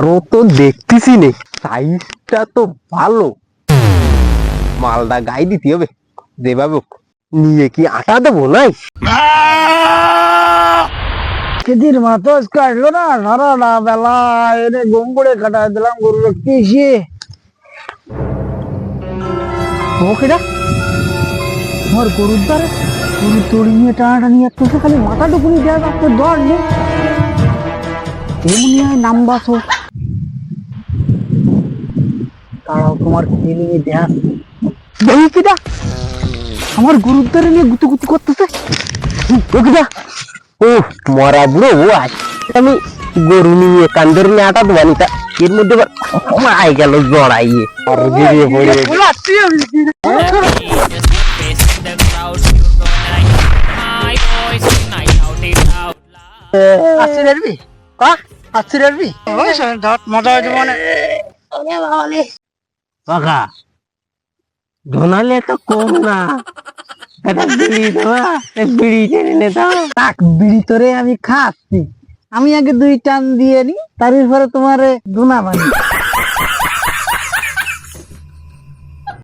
আরও তো দেখতেছি নে সাইজটা তো ভালো। মালটা গাই দিতে হবে দেবাবু নিয়ে কি আটা দেবো নাই? কেদির কাটলো না বেলা এনে গম করে কাটাই দিলাম গরুর পিছিয়ে ওকেটা আমার গরুর দ্বারা গরু তড়ি নিয়ে টানাটানি একটু খালি মাথা টুকুনি দেওয়া দর নেই এমনি নাম তোমার ফিলিংয়ে দেয়া দেখি কিটা আমার গরুর দ্বারা নিয়ে গুতু গুতু করতেছে। ওকে ও মরা বুড়ো ও আজ আমি গরু নিয়ে কান্দর নিয়ে আটা দেবো তা এর মধ্যে আবার মাই গেল জড়াইয়ে। আর বেরিয়ে পড়ে. আসছি রাখবি কা? আসছি রাখবি ওই ধর মজা হয়েছে মনে। কাকা ধনালে তো কম না। এটা বিড়ি দেওয়া বিড়ি টেনে নে দাও। তাক বিড়ি তোরে আমি খাচ্ছি। আমি আগে দুই টান দিয়ে নি তার পরে তোমারে ধুনা বানি